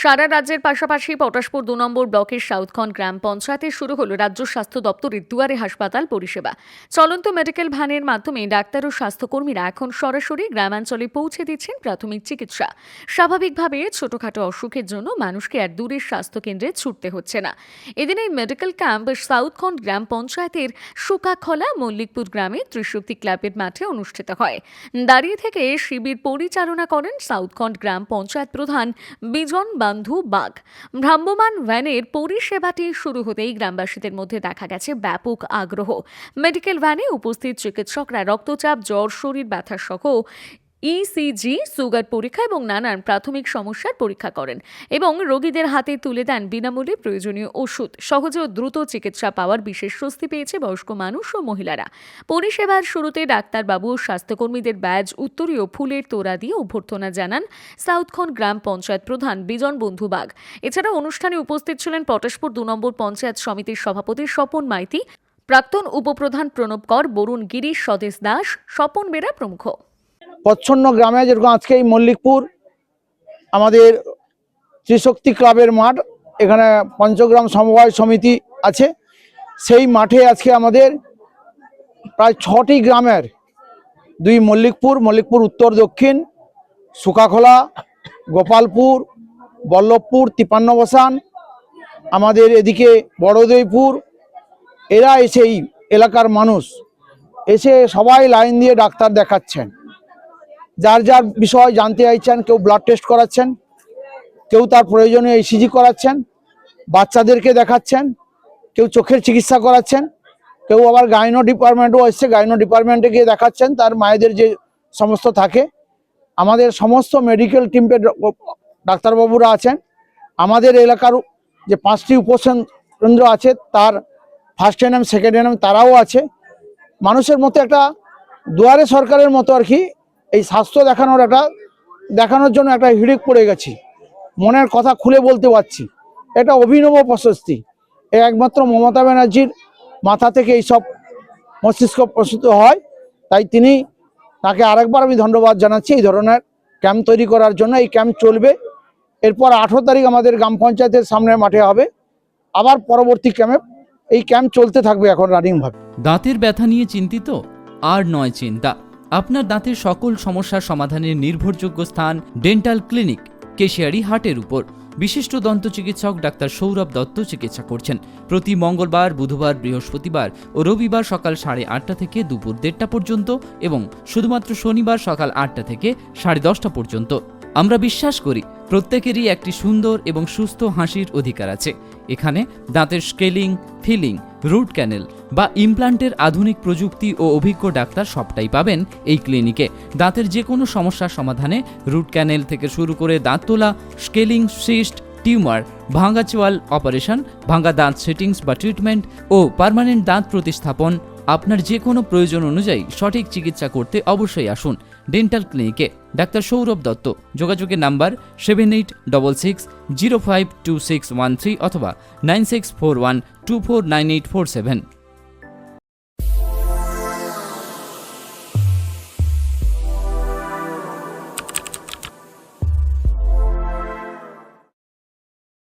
সারা রাজ্যের পাশাপাশি পটাশপুর দু নম্বর ব্লকের সাউথখন গ্রাম পঞ্চায়েতে শুরু হলো রাজ্য স্বাস্থ্য দপ্তরের দুয়ারে হাসপাতাল পরিষেবা। চলন্ত মেডিকেল ভ্যানের মাধ্যমে ডাক্তার ও স্বাস্থ্যকর্মীরা এখন সরাসরি গ্রামাঞ্চলে পৌঁছে দিচ্ছেন প্রাথমিক চিকিৎসা। স্বাভাবিকভাবে ছোটখাটো অসুখের জন্য মানুষকে আর দূরের স্বাস্থ্যকেন্দ্রে ছুটতে হচ্ছে না। এদিন এই মেডিকেল ক্যাম্প সাউথখন গ্রাম পঞ্চায়েতের সুকাখলা মল্লিকপুর গ্রামে ত্রিশক্তি ক্লাবের মাঠে অনুষ্ঠিত হয়। দাঁড়িয়ে থেকে শিবির পরিচালনা করেন সাউথখন্ড গ্রাম পঞ্চায়েত প্রধান বিজন বান্ধু বাঘ। ভ্রাম্যমান ভ্যানের পরিষেবাটি শুরু হতেই গ্রামবাসীদের মধ্যে দেখা গেছে ব্যাপক আগ্রহ। মেডিকেল ভ্যানে উপস্থিত চিকিৎসকরা রক্তচাপ, জ্বর শরীর ব্যথা সহ ইসিজি সুগার পরীক্ষা এবং নানান প্রাথমিক সমস্যার পরীক্ষা করেন এবং রোগীদের হাতে তুলে দেন বিনামূল্যে প্রয়োজনীয় ওষুধ। সহজে ও দ্রুত চিকিৎসা পাওয়ার বিশেষ স্বস্তি পেয়েছে বয়স্ক মানুষ ও মহিলারা। পরিষেবার শুরুতে ডাক্তারবাবু ও স্বাস্থ্যকর্মীদের ব্যাজ উত্তরীয় ফুলের তোড়া দিয়ে অভ্যর্থনা জানান সাউথখন গ্রাম পঞ্চায়েত প্রধান বিজন বন্ধু বাগ। এছাড়া অনুষ্ঠানে উপস্থিত ছিলেন পটাশপুর দু নম্বর পঞ্চায়েত সমিতির সভাপতি স্বপন মাইতি, প্রাক্তন উপপ্রধান প্রণব কর, বরুণ গিরিশ স্বদেশ দাস, স্বপন বেরা প্রমুখ। প্রচ্ছন্ন গ্রামে যেরকম আজকে এই মল্লিকপুর, আমাদের ত্রিশক্তি ক্লাবের মাঠ, এখানে পঞ্চগ্রাম সমবায় সমিতি আছে। সেই মাঠে আজকে আমাদের প্রায় ছটি গ্রামের, দুই মল্লিকপুর মল্লিকপুর উত্তর দক্ষিণ সুকাখোলা গোপালপুর, বল্লভপুর তিপান্ন বসান, আমাদের এদিকে বড়দইপুর, এরা এসে এই এলাকার মানুষ, এসে সবাই লাইন দিয়ে ডাক্তার দেখাচ্ছেন। যার যার বিষয় জানতে চাইছেন, কেউ ব্লাড টেস্ট করাচ্ছেন, কেউ তার প্রয়োজনীয় ইসিজি করাচ্ছেন, বাচ্চাদেরকে দেখাচ্ছেন, কেউ চোখের চিকিৎসা করাচ্ছেন, কেউ আবার গাইনো ডিপার্টমেন্টও এসছে গাইনো ডিপার্টমেন্টে গিয়ে দেখাচ্ছেন, তার মায়েদের যে সমস্ত থাকে। আমাদের সমস্ত মেডিকেল টিমের ডাক্তারবাবুরা আছেন। আমাদের এলাকার যে পাঁচটি উপসেন, কেন্দ্র আছে, তার ফার্স্ট এনএম সেকেন্ড এনএম তারাও আছে। মানুষের মতো একটা দুয়ারে সরকারের মতো আর কি এই স্বাস্থ্য দেখানোর একটা, দেখানোর জন্য একটা হিড়িক পড়ে গেছি। মনের কথা খুলে বলতে পারছি। এটা অভিনব প্রশস্তি। এ একমাত্র মমতা ব্যানার্জির মাথা থেকে এইসব মস্তিষ্ক প্রস্তুত হয়। তাই তিনি, তাকে আরেকবার আমি ধন্যবাদ জানাচ্ছি এই ধরনের ক্যাম্প তৈরি করার জন্য। এই ক্যাম্প চলবে। এরপর আঠেরো তারিখ আমাদের গ্রাম পঞ্চায়েতের সামনে মাঠে হবে। আবার পরবর্তী ক্যাম্পে, এই ক্যাম্প চলতে থাকবে এখন রানিংভাবে দাঁতের ব্যথা নিয়ে চিন্তিত? আর নয় চিন্তা। আপনার দাঁতের সকল সমস্যার সমাধানের নির্ভরযোগ্য স্থান ডেন্টাল ক্লিনিক, কেশিয়ারি হাটের উপর। বিশিষ্ট দন্ত চিকিৎসক ডাক্তার সৌরভ দত্ত চিকিৎসা করছেন। প্রতি মঙ্গলবার, বুধবার, বৃহস্পতিবার ও রবিবার সকাল সাড়ে আটটা থেকে দুপুর দেড়টা পর্যন্ত এবং শুধুমাত্র শনিবার সকাল আটটা থেকে সাড়ে দশটা পর্যন্ত। আমরা বিশ্বাস করি, প্রত্যেকেরই একটি সুন্দর এবং সুস্থ হাসির অধিকার আছে। এখানে দাঁতের স্কেলিং, ফিলিং রুট ক্যানেল বা ইমপ্লান্টের আধুনিক প্রযুক্তি ও অভিজ্ঞ ডাক্তার সবটাই পাবেন এই ক্লিনিকে। দাঁতের যে কোনো সমস্যার সমাধানে রুট ক্যানেল থেকে শুরু করে দাঁত তোলা, স্কেলিং, সিস্ট, টিউমার ভাঙা চোয়াল অপারেশন, ভাঙ্গা দাঁত সেটিংস বা ট্রিটমেন্ট ও পার্মানেন্ট দাঁত প্রতিস্থাপন আপনার যে কোনো প্রয়োজন অনুযায়ী সঠিক চিকিৎসা করতে অবশ্যই আসুন। ডেন্টাল ক্লিনিকে ডাক্তার সৌরভ দত্ত, যোগাযোগের number seven eight double six zero five two six one three অথবা nine six four one two four nine eight four seven